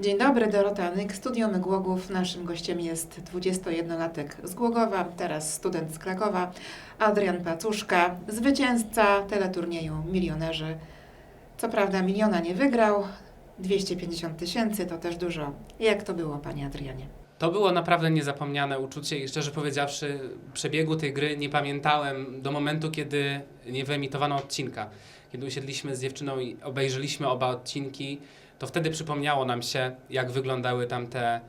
Dzień dobry, Dorota Nyk, Studio Mygłogów. Naszym gościem jest 21-latek z Głogowa, teraz student z Krakowa, Adrian Pacuszka, zwycięzca teleturnieju Milionerzy. Co prawda miliona nie wygrał, 250 tysięcy to też dużo. Jak to było, panie Adrianie? To było naprawdę niezapomniane uczucie i szczerze powiedziawszy, przebiegu tej gry nie pamiętałem do momentu, kiedy nie wyemitowano odcinka. Kiedy usiedliśmy z dziewczyną i obejrzeliśmy oba odcinki, to wtedy przypomniało nam się, jak wyglądały tamte,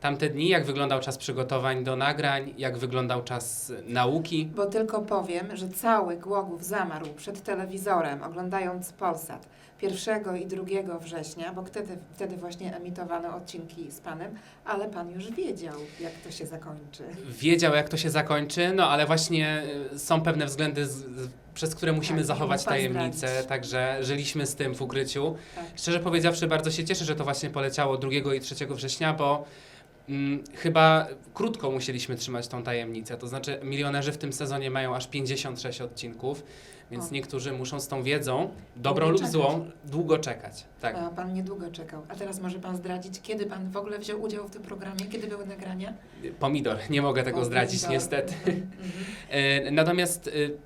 tamte dni, jak wyglądał czas przygotowań do nagrań, jak wyglądał czas nauki. Bo tylko powiem, że cały Głogów zamarł przed telewizorem, oglądając Polsat 1 i 2 września, bo wtedy, wtedy właśnie emitowano odcinki z panem, ale pan już wiedział, jak to się zakończy. Wiedział, jak to się zakończy, no ale właśnie y, są pewne względy, z, z, przez które musimy Tak, zachować tajemnicę, zdradzić. także żyliśmy z tym w ukryciu. Tak. Szczerze powiedziawszy, bardzo się cieszę, że to właśnie poleciało 2 i 3 września, bo mm, chyba krótko musieliśmy trzymać tą tajemnicę. To znaczy, milionerzy w tym sezonie mają aż 56 odcinków, więc O. niektórzy muszą z tą wiedzą, dobrą Długo lub czekać. złą, długo czekać. Tak. A pan niedługo czekał. A teraz może pan zdradzić, kiedy pan w ogóle wziął udział w tym programie? Kiedy były nagrania? Pomidor, nie mogę tego O, zdradzić pomidor. niestety. Mhm, mhm. E, Natomiast y,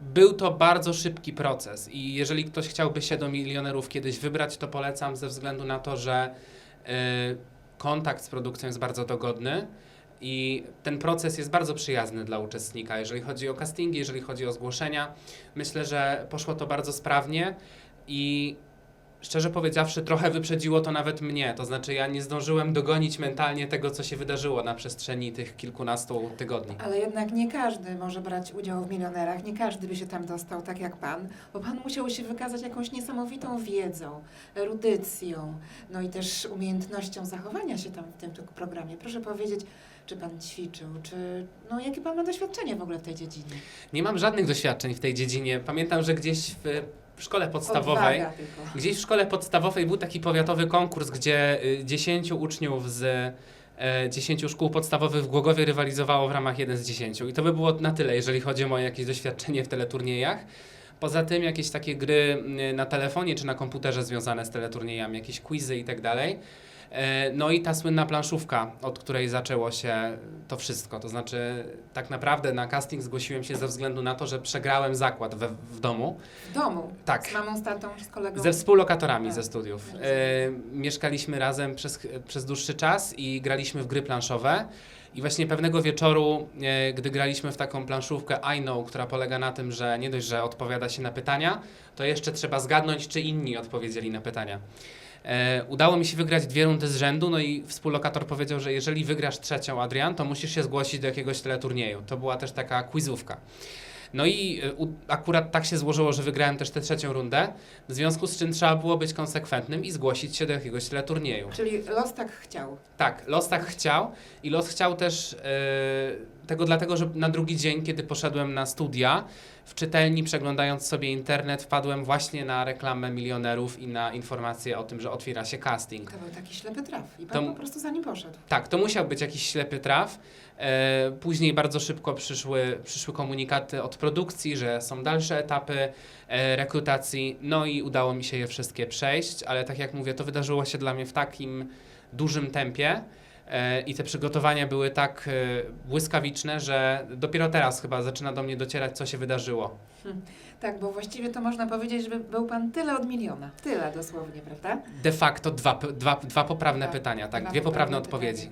był to bardzo szybki proces i jeżeli ktoś chciałby się do milionerów kiedyś wybrać, to polecam ze względu na to, że y, kontakt z produkcją jest bardzo dogodny i ten proces jest bardzo przyjazny dla uczestnika, jeżeli chodzi o castingi, jeżeli chodzi o zgłoszenia. Myślę, że poszło to bardzo sprawnie i szczerze powiedziawszy, trochę wyprzedziło to nawet mnie. To znaczy, ja nie zdążyłem dogonić mentalnie tego, co się wydarzyło na przestrzeni tych kilkunastu tygodni. Ale jednak nie każdy może brać udział w milionerach, nie każdy by się tam dostał tak jak pan, bo pan musiał się wykazać jakąś niesamowitą wiedzą, erudycją, no i też umiejętnością zachowania się tam w tym programie. Proszę powiedzieć, czy pan ćwiczył, czy no jakie pan ma doświadczenie w ogóle w tej dziedzinie? Nie mam żadnych doświadczeń w tej dziedzinie. Pamiętam, że gdzieś w szkole podstawowej, gdzieś w szkole podstawowej był taki powiatowy konkurs, gdzie y, 10 uczniów z e, 10 szkół podstawowych w Głogowie rywalizowało w ramach 1 z 10. I to by było na tyle, jeżeli chodzi o moje jakieś doświadczenie w teleturniejach. Poza tym jakieś takie gry y, na telefonie czy na komputerze związane z teleturniejami, jakieś quizy i tak dalej. E, No i ta słynna planszówka, od której zaczęło się to wszystko. To znaczy, tak naprawdę na casting zgłosiłem się ze względu na to, że przegrałem zakład we, w domu. W domu? Tak. Z mamą, z tatą, z kolegą? Ze współlokatorami Tak. ze studiów. E, mieszkaliśmy razem przez, przez dłuższy czas i graliśmy w gry planszowe. I właśnie pewnego wieczoru, e, gdy graliśmy w taką planszówkę I Know, która polega na tym, że nie dość, że odpowiada się na pytania, to jeszcze trzeba zgadnąć, czy inni odpowiedzieli na pytania. E, udało mi się wygrać dwie rundy z rzędu, no i współlokator powiedział, że jeżeli wygrasz trzecią, Adrian, to musisz się zgłosić do jakiegoś teleturnieju. To była też taka quizówka. No i y, akurat tak się złożyło, że wygrałem też tę trzecią rundę, w związku z czym trzeba było być konsekwentnym i zgłosić się do jakiegoś teleturnieju. Czyli los tak chciał. Tak, los tak chciał i los chciał też e, tego dlatego, że na drugi dzień, kiedy poszedłem na studia, w czytelni przeglądając sobie internet, wpadłem właśnie na reklamę milionerów i na informację o tym, że otwiera się casting. To był taki ślepy traf i pan To- po prostu za nim poszedł. Tak, to musiał być jakiś ślepy traf. E, później bardzo szybko przyszły, przyszły komunikaty od produkcji, że są dalsze etapy e, rekrutacji, no i udało mi się je wszystkie przejść, ale tak jak mówię, to wydarzyło się dla mnie w takim dużym tempie e, i te przygotowania były tak błyskawiczne, że dopiero teraz chyba zaczyna do mnie docierać, co się wydarzyło. Tak, bo właściwie to można powiedzieć, że był pan tyle od miliona. Tyle dosłownie, prawda? De facto dwa, dwa, dwa poprawne Tak, pytania, tak, dwa dwie poprawne poprawne odpowiedzi.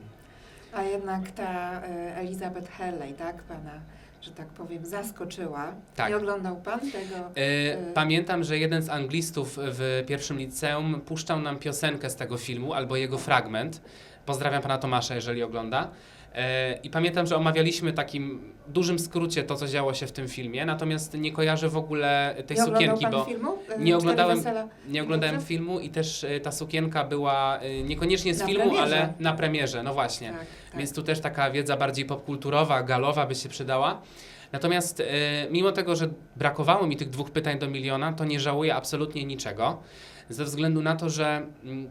A jednak ta e, Elizabeth Hurley, tak, pana, że tak powiem, zaskoczyła. Tak. Nie oglądał pan tego? E, Pamiętam, że jeden z anglistów w pierwszym liceum puszczał nam piosenkę z tego filmu albo jego fragment. Pozdrawiam pana Tomasza, jeżeli ogląda. E, I pamiętam, że omawialiśmy takim dużym skrócie to, co działo się w tym filmie, natomiast nie kojarzę w ogóle tej nie sukienki, bo filmu? E, nie oglądałem- nie oglądałem filmu i też e, ta sukienka była niekoniecznie z Na filmu, premierze. ale na premierze, no właśnie. Tak, tak. Więc tu też taka wiedza bardziej popkulturowa, galowa by się przydała. Natomiast mimo tego, że brakowało mi tych dwóch pytań do miliona, to nie żałuję absolutnie niczego, ze względu na to, że mm,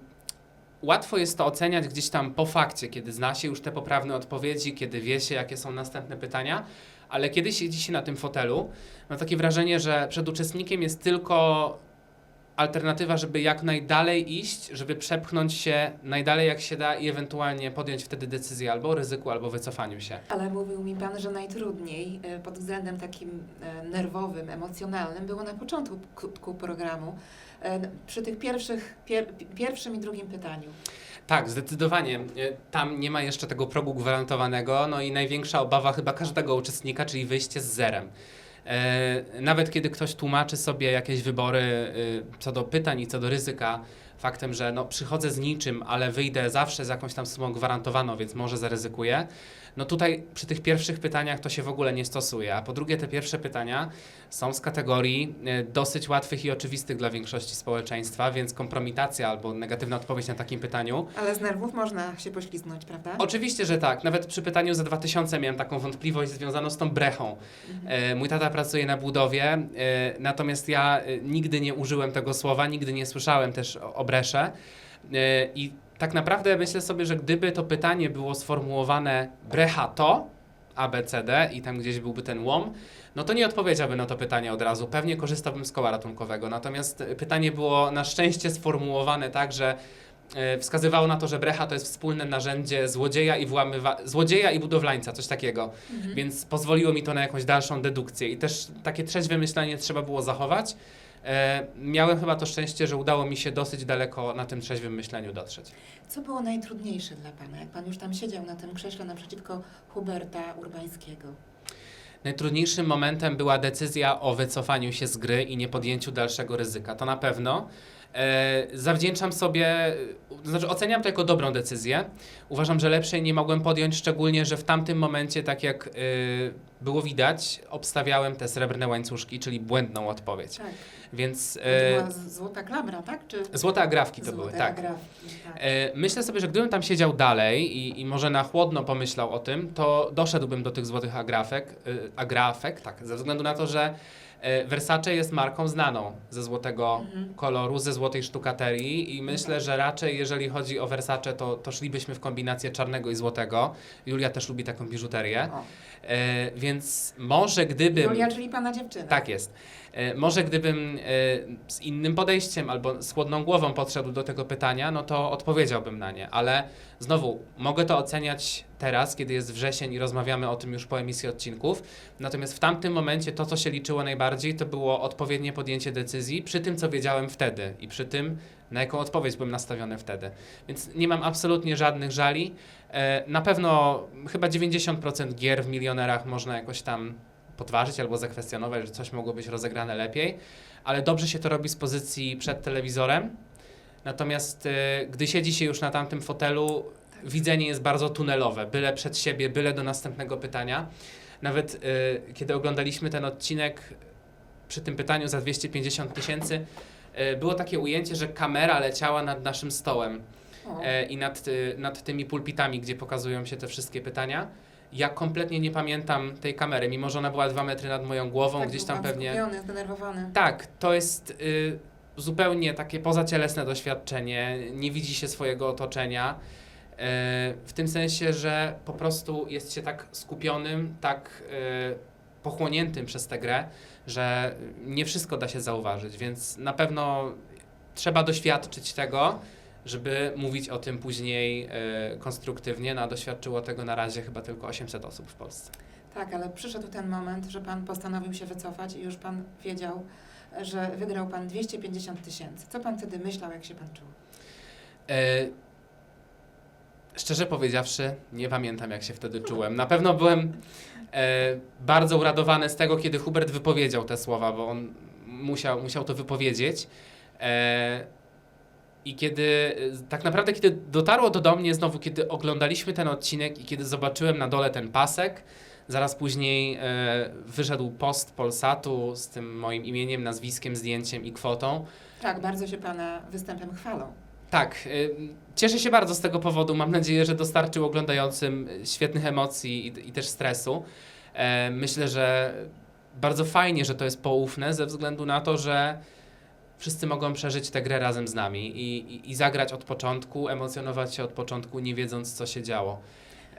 łatwo jest to oceniać gdzieś tam po fakcie, kiedy zna się już te poprawne odpowiedzi, kiedy wie się, jakie są następne pytania, ale kiedy siedzi się na tym fotelu, mam takie wrażenie, że przed uczestnikiem jest tylko alternatywa, żeby jak najdalej iść, żeby przepchnąć się najdalej jak się da i ewentualnie podjąć wtedy decyzję albo o ryzyku, albo wycofaniu się. Ale mówił mi Pan, że najtrudniej e, pod względem takim e, nerwowym, emocjonalnym było na początku programu, e, przy tych pierwszych, pier, pierwszym i drugim pytaniu. Tak, zdecydowanie. Tam nie ma jeszcze tego progu gwarantowanego, no i największa obawa chyba każdego uczestnika, czyli wyjście z zerem. E, Nawet kiedy ktoś tłumaczy sobie jakieś wybory e, co do pytań i co do ryzyka, faktem, że no, przychodzę z niczym, ale wyjdę zawsze z jakąś tam sumą gwarantowaną, więc może zaryzykuję. No tutaj przy tych pierwszych pytaniach to się w ogóle nie stosuje. A po drugie, te pierwsze pytania są z kategorii e, dosyć łatwych i oczywistych dla większości społeczeństwa, więc kompromitacja albo negatywna odpowiedź na takim pytaniu. Ale z nerwów można się poślizgnąć, prawda? Oczywiście, że tak. Nawet przy pytaniu za 2000 miałem taką wątpliwość związaną z tą brechą. Mhm. E, Mój tata pracuje na budowie, e, natomiast ja nigdy nie użyłem tego słowa, nigdy nie słyszałem też o, o bresze. E, I tak naprawdę myślę sobie, że gdyby to pytanie było sformułowane brecha to, A, B, C, D i tam gdzieś byłby ten łom, no to nie odpowiedziałbym na to pytanie od razu. Pewnie korzystałbym z koła ratunkowego. Natomiast e, pytanie było na szczęście sformułowane tak, że e, wskazywało na to, że brecha to jest wspólne narzędzie złodzieja i włamywa- złodzieja i budowlańca, coś takiego. Mhm. Więc pozwoliło mi to na jakąś dalszą dedukcję i też takie trzeźwe myślenie trzeba było zachować. E, miałem chyba to szczęście, że udało mi się dosyć daleko na tym trzeźwym myśleniu dotrzeć. Co było najtrudniejsze dla Pana, jak Pan już tam siedział na tym krześle naprzeciwko Huberta Urbańskiego? Najtrudniejszym momentem była decyzja o wycofaniu się z gry i nie podjęciu dalszego ryzyka. To na pewno. E, zawdzięczam sobie, to znaczy oceniam to jako dobrą decyzję. Uważam, że lepszej nie mogłem podjąć, szczególnie, że w tamtym momencie, tak jak y, było widać, obstawiałem te srebrne łańcuszki, czyli błędną odpowiedź. Tak. Więc To e, była z- złota klamra, tak? Czy złote agrafki to złote były, tak. agrafki, tak. E, Myślę sobie, że gdybym tam siedział dalej i, i może na chłodno pomyślał o tym, to doszedłbym do tych złotych agrafek, y, agrafek, tak, ze względu na to, że e, Versace jest marką znaną ze złotego Mhm. koloru, ze złotej sztukaterii i myślę, Tak. że raczej jeżeli chodzi o Versace, to, to szlibyśmy w kombinację czarnego i złotego. Julia też lubi taką biżuterię, e, więc może gdybym... Julia, czyli Pana dziewczyna. Tak jest. E, Może gdybym e, z innym podejściem albo z chłodną głową podszedł do tego pytania, no to odpowiedziałbym na nie, ale znowu mogę to oceniać teraz, kiedy jest wrzesień i rozmawiamy o tym już po emisji odcinków. Natomiast w tamtym momencie to, co się liczyło najbardziej, to było odpowiednie podjęcie decyzji przy tym, co wiedziałem wtedy i przy tym, na jaką odpowiedź byłem nastawiony wtedy. Więc nie mam absolutnie żadnych żali. E, Na pewno chyba 90% gier w milionerach można jakoś tam podważyć albo zakwestionować, że coś mogło być rozegrane lepiej, ale dobrze się to robi z pozycji przed telewizorem. Natomiast e, gdy siedzi się już na tamtym fotelu, widzenie jest bardzo tunelowe, byle przed siebie, byle do następnego pytania. Nawet e, kiedy oglądaliśmy ten odcinek przy tym pytaniu za 250 tysięcy, e, było takie ujęcie, że kamera leciała nad naszym stołem e, i nad, y, nad tymi pulpitami, gdzie pokazują się te wszystkie pytania. Ja kompletnie nie pamiętam tej kamery, mimo że ona była dwa metry nad moją głową, tak, gdzieś tam pewnie. Skupiony, zdenerwowany. Tak, to jest y, zupełnie takie pozacielesne doświadczenie, nie widzi się swojego otoczenia. y, w tym sensie, że po prostu jest się tak skupionym, tak y, pochłoniętym przez tę grę, że nie wszystko da się zauważyć, więc na pewno trzeba doświadczyć tego, żeby mówić o tym później y, konstruktywnie. No, a doświadczyło tego na razie chyba tylko 800 osób w Polsce. Tak, ale przyszedł ten moment, że Pan postanowił się wycofać i już Pan wiedział, że wygrał Pan 250 tysięcy. Co Pan wtedy myślał, jak się Pan czuł? E, szczerze powiedziawszy, nie pamiętam, jak się wtedy czułem. Na pewno byłem bardzo uradowany z tego, kiedy Hubert wypowiedział te słowa, bo on musiał, musiał to wypowiedzieć. E, I kiedy e, tak naprawdę, kiedy dotarło to do mnie znowu, kiedy oglądaliśmy ten odcinek i kiedy zobaczyłem na dole ten pasek, zaraz później e, wyszedł post Polsatu z tym moim imieniem, nazwiskiem, zdjęciem i kwotą. Tak, bardzo się Pana występem chwalą. Tak, y, cieszę się bardzo z tego powodu. Mam nadzieję, że dostarczył oglądającym y, świetnych emocji i, i też stresu. E, myślę, że bardzo fajnie, że to jest poufne, ze względu na to, że wszyscy mogą przeżyć tę grę razem z nami i, i, i zagrać od początku, emocjonować się od początku, nie wiedząc, co się działo.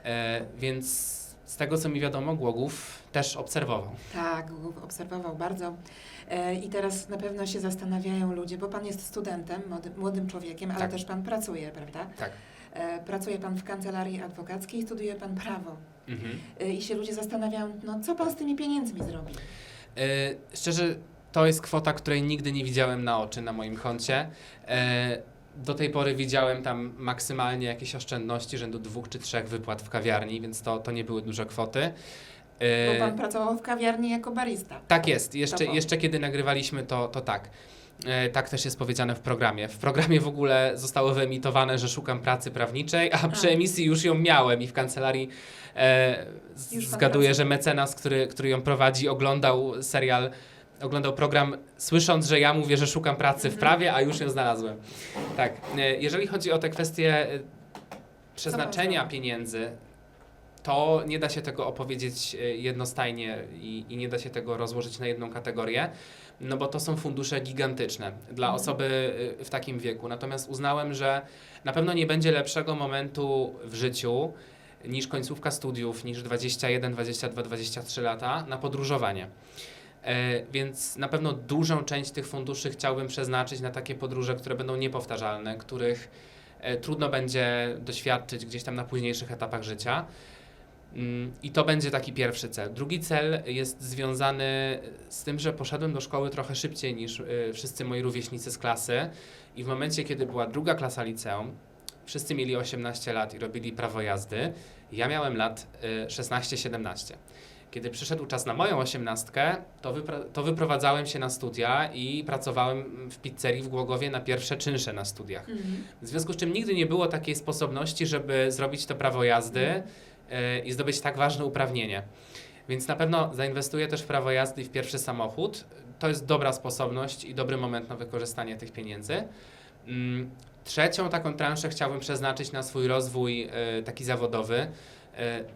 E, więc z tego co mi wiadomo, Głogów też obserwował. Tak, Google obserwował bardzo. E, I teraz na pewno się zastanawiają ludzie, bo pan jest studentem, młody, młodym człowiekiem, ale Tak. też pan pracuje, prawda? Tak. E, Pracuje pan w kancelarii adwokackiej, studiuje pan prawo. Mhm. E, I się ludzie zastanawiają, no co pan z tymi pieniędzmi zrobi? Szczerze, to jest kwota, której nigdy nie widziałem na oczy na moim koncie. Do tej pory widziałem tam maksymalnie jakieś oszczędności rzędu dwóch czy trzech wypłat w kawiarni, więc to, to nie były duże kwoty. Bo pan pracował w kawiarni jako barista. Tak jest. Jeszcze, jeszcze kiedy nagrywaliśmy, to, to tak. E, tak też jest powiedziane w programie. W programie w ogóle zostało wyemitowane, że szukam pracy prawniczej, a przy emisji już ją miałem i w kancelarii e, zgaduję, że mecenas, który, który ją prowadzi, oglądał serial, oglądał program, słysząc, że ja mówię, że szukam pracy w prawie, a już ją znalazłem. Tak. E, jeżeli chodzi o te kwestie e, przeznaczenia pieniędzy, to nie da się tego opowiedzieć e, jednostajnie i, i nie da się tego rozłożyć na jedną kategorię, no bo to są fundusze gigantyczne dla Mhm. osoby w takim wieku. Natomiast uznałem, że na pewno nie będzie lepszego momentu w życiu niż końcówka studiów, niż 21, 22, 23 lata na podróżowanie. E, więc na pewno dużą część tych funduszy chciałbym przeznaczyć na takie podróże, które będą niepowtarzalne, których e, trudno będzie doświadczyć gdzieś tam na późniejszych etapach życia. Mm, I to będzie taki pierwszy cel. Drugi cel jest związany z tym, że poszedłem do szkoły trochę szybciej niż y, wszyscy moi rówieśnicy z klasy. I w momencie, kiedy była druga klasa liceum, wszyscy mieli 18 lat i robili prawo jazdy. Ja miałem lat y, 16-17. Kiedy przyszedł czas na moją osiemnastkę, to, wypra- to wyprowadzałem się na studia i pracowałem w pizzerii w Głogowie na pierwsze czynsze na studiach. Mhm. W związku z czym nigdy nie było takiej sposobności, żeby zrobić to prawo jazdy e, i zdobyć tak ważne uprawnienie. Więc na pewno zainwestuję też w prawo jazdy i w pierwszy samochód. To jest dobra sposobność i dobry moment na wykorzystanie tych pieniędzy. Mm, Trzecią taką transzę chciałbym przeznaczyć na swój rozwój e, taki zawodowy,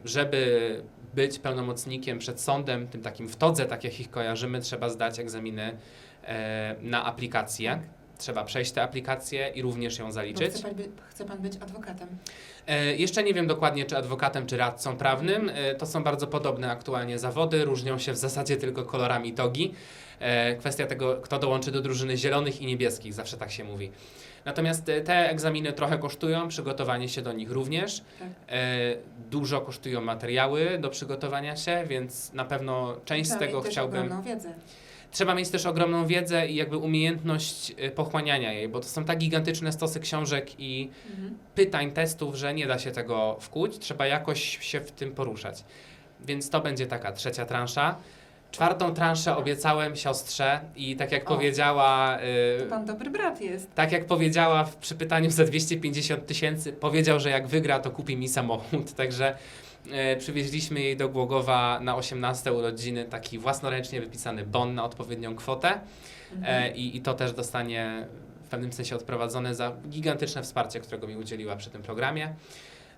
żeby być pełnomocnikiem przed sądem, tym takim w todze, tak jak ich kojarzymy, trzeba zdać egzaminy e, na aplikację. Trzeba przejść tę aplikację i również ją zaliczyć. chce, pan by, chce pan być adwokatem. E, jeszcze nie wiem dokładnie, czy adwokatem, czy radcą prawnym. E, to są bardzo podobne aktualnie zawody, różnią się w zasadzie tylko kolorami togi. E, kwestia tego, kto dołączy do drużyny zielonych i niebieskich, zawsze tak się mówi. Natomiast e, te egzaminy trochę kosztują, przygotowanie się do nich również. Tak. E, dużo kosztują materiały do przygotowania się, więc na pewno część z Trzeba tego mieć też chciałbym. ogromną wiedzę. Trzeba mieć też ogromną wiedzę i jakby umiejętność y, pochłaniania jej, bo to są tak gigantyczne stosy książek i Mhm. pytań, testów, że nie da się tego wkuć, trzeba jakoś się w tym poruszać. Więc to będzie taka trzecia transza. Czwartą transzę obiecałem siostrze i tak jak O. powiedziała, To y, pan dobry brat jest. tak jak powiedziała w, przy pytaniu za 250 tysięcy, powiedział, że jak wygra, to kupi mi samochód. Także e, przywieźliśmy jej do Głogowa na 18 urodziny taki własnoręcznie wypisany bon na odpowiednią kwotę Mhm. e, i, i to też dostanie w pewnym sensie odprowadzone za gigantyczne wsparcie, którego mi udzieliła przy tym programie.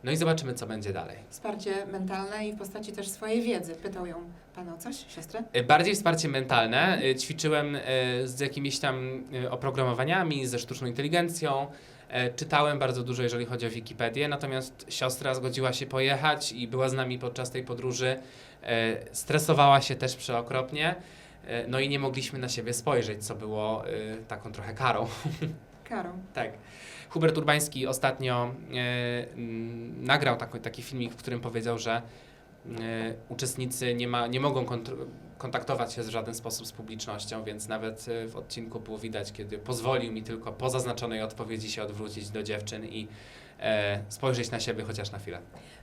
No i zobaczymy, co będzie dalej. Wsparcie mentalne i w postaci też swojej wiedzy. Pytał ją pan o coś, siostrę? E, Bardziej wsparcie mentalne. E, Ćwiczyłem e, z jakimiś tam oprogramowaniami, ze sztuczną inteligencją. Czytałem bardzo dużo, jeżeli chodzi o Wikipedię, natomiast siostra zgodziła się pojechać i była z nami podczas tej podróży. Stresowała się też przeokropnie. No i nie mogliśmy na siebie spojrzeć, co było taką trochę karą. Karą. Tak. Hubert Urbański ostatnio e, nagrał taki, taki filmik, w którym powiedział, że e, uczestnicy nie, ma, nie mogą kontaktować się w żaden sposób z publicznością, więc nawet e, w odcinku było widać, kiedy pozwolił mi tylko po zaznaczonej odpowiedzi się odwrócić do dziewczyn i spojrzeć na siebie chociaż na chwilę.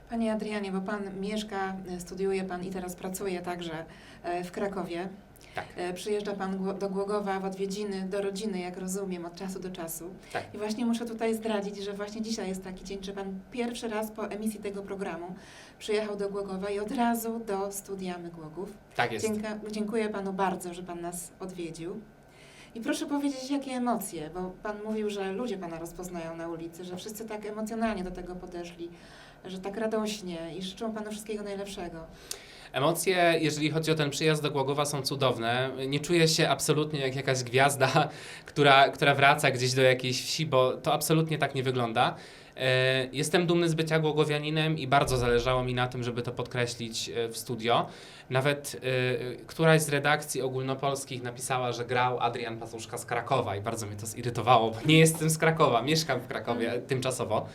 Panie Adrianie, bo pan mieszka, studiuje pan i teraz pracuje także w Krakowie. Tak. E, Przyjeżdża pan do Głogowa w odwiedziny, do rodziny, jak rozumiem, od czasu do czasu. Tak. I właśnie muszę tutaj zdradzić, że właśnie dzisiaj jest taki dzień, że pan pierwszy raz po emisji tego programu przyjechał do Głogowa i od razu do studia My Głogów. Tak jest. Dzięka, dziękuję panu bardzo, że pan nas odwiedził. I proszę powiedzieć, jakie emocje, bo pan mówił, że ludzie pana rozpoznają na ulicy, że wszyscy tak emocjonalnie do tego podeszli, że tak radośnie i życzą panu wszystkiego najlepszego. Emocje, jeżeli chodzi o ten przyjazd do Głogowa, są cudowne. Nie czuję się absolutnie jak jakaś gwiazda, która, która wraca gdzieś do jakiejś wsi, bo to absolutnie tak nie wygląda. E, Jestem dumny z bycia głogowianinem i bardzo zależało mi na tym, żeby to podkreślić e, w studio. Nawet e, któraś z redakcji ogólnopolskich napisała, że grał Adrian Patuszka z Krakowa i bardzo mnie to zirytowało, bo nie jestem z Krakowa, mieszkam w Krakowie tymczasowo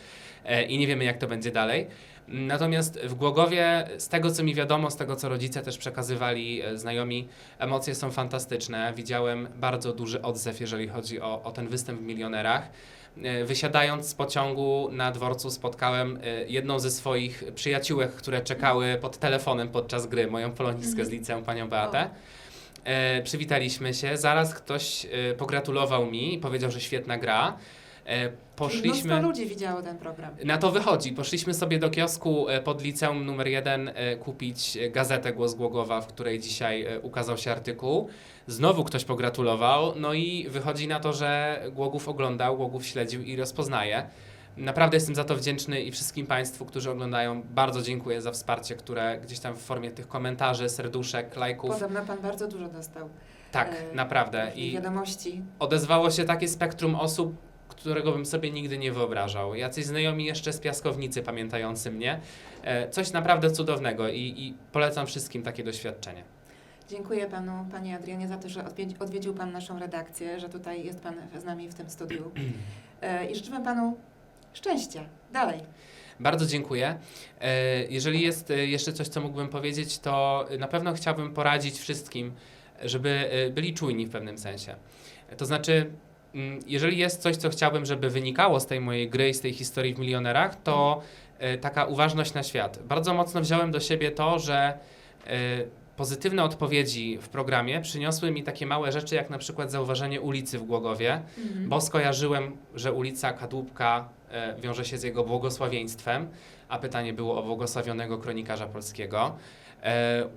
e, i nie wiemy jak to będzie dalej. Natomiast w Głogowie, z tego co mi wiadomo, z tego co rodzice też przekazywali e, znajomi, emocje są fantastyczne. Widziałem bardzo duży odzew, jeżeli chodzi o, o ten występ w Milionerach. E, Wysiadając z pociągu na dworcu spotkałem e, jedną ze swoich przyjaciółek, które czekały pod telefonem podczas gry, moją polonistkę z liceum, panią Beatę. Przywitaliśmy się, zaraz ktoś pogratulował mi i powiedział, że świetna gra. E, Poszliśmy... Mnóstwo ludzi widziało ten program. Na to wychodzi. Poszliśmy sobie do kiosku e, pod liceum numer jeden e, kupić gazetę Głos Głogowa, w której dzisiaj ukazał się artykuł. Znowu ktoś pogratulował, no i wychodzi na to, że Głogów oglądał, Głogów śledził i rozpoznaje. Naprawdę jestem za to wdzięczny i wszystkim Państwu, którzy oglądają, bardzo dziękuję za wsparcie, które gdzieś tam w formie tych komentarzy, serduszek, lajków. Podobno pan bardzo dużo dostał. Tak, naprawdę. I wiadomości. odezwało się takie spektrum osób, którego bym sobie nigdy nie wyobrażał. Jacyś znajomi jeszcze z piaskownicy pamiętający mnie. E, Coś naprawdę cudownego i, i polecam wszystkim takie doświadczenie. Dziękuję panu, panie Adrianie, za to, że odwiedzi- odwiedził pan naszą redakcję, że tutaj jest pan z nami w tym studiu. E, I życzymy panu szczęścia. Dalej. Bardzo dziękuję. E, Jeżeli jest jeszcze coś, co mógłbym powiedzieć, to na pewno chciałbym poradzić wszystkim, żeby byli czujni w pewnym sensie. To znaczy, jeżeli jest coś, co chciałbym, żeby wynikało z tej mojej gry i z tej historii w milionerach, to e, taka uważność na świat. Bardzo mocno wziąłem do siebie to, że e, pozytywne odpowiedzi w programie przyniosły mi takie małe rzeczy, jak na przykład zauważenie ulicy w Głogowie, Mhm. bo skojarzyłem, że ulica Kadłubka e, wiąże się z jego błogosławieństwem, a pytanie było o błogosławionego kronikarza polskiego.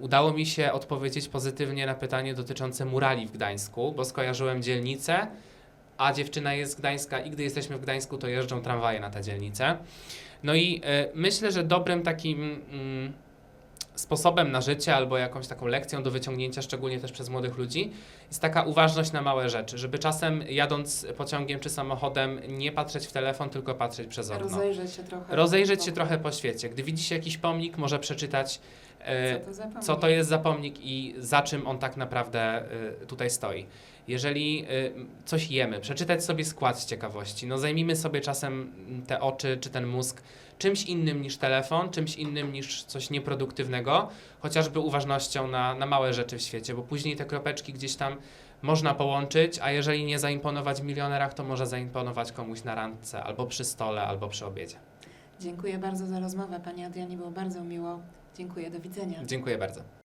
Udało mi się odpowiedzieć pozytywnie na pytanie dotyczące murali w Gdańsku, bo skojarzyłem dzielnicę, a dziewczyna jest z Gdańska i gdy jesteśmy w Gdańsku, to jeżdżą tramwaje na tę dzielnicę. No i e, myślę, że dobrym takim mm, sposobem na życie albo jakąś taką lekcją do wyciągnięcia, szczególnie też przez młodych ludzi, jest taka uważność na małe rzeczy, żeby czasem jadąc pociągiem czy samochodem nie patrzeć w telefon, tylko patrzeć przez okno. Rozejrzeć się trochę. Rozejrzeć się trochę po świecie. Gdy widzi się jakiś pomnik, może przeczytać, e, Co to co to jest za pomnik i za czym on tak naprawdę y, tutaj stoi. Jeżeli y, coś jemy, przeczytać sobie skład z ciekawości. No zajmijmy sobie czasem te oczy czy ten mózg czymś innym niż telefon, czymś innym niż coś nieproduktywnego, chociażby uważnością na, na małe rzeczy w świecie, bo później te kropeczki gdzieś tam można połączyć, a jeżeli nie zaimponować w milionerach, to może zaimponować komuś na randce, albo przy stole, albo przy obiedzie. Dziękuję bardzo za rozmowę, panie Adrianie, było bardzo miło. Dziękuję, do widzenia. Dziękuję bardzo.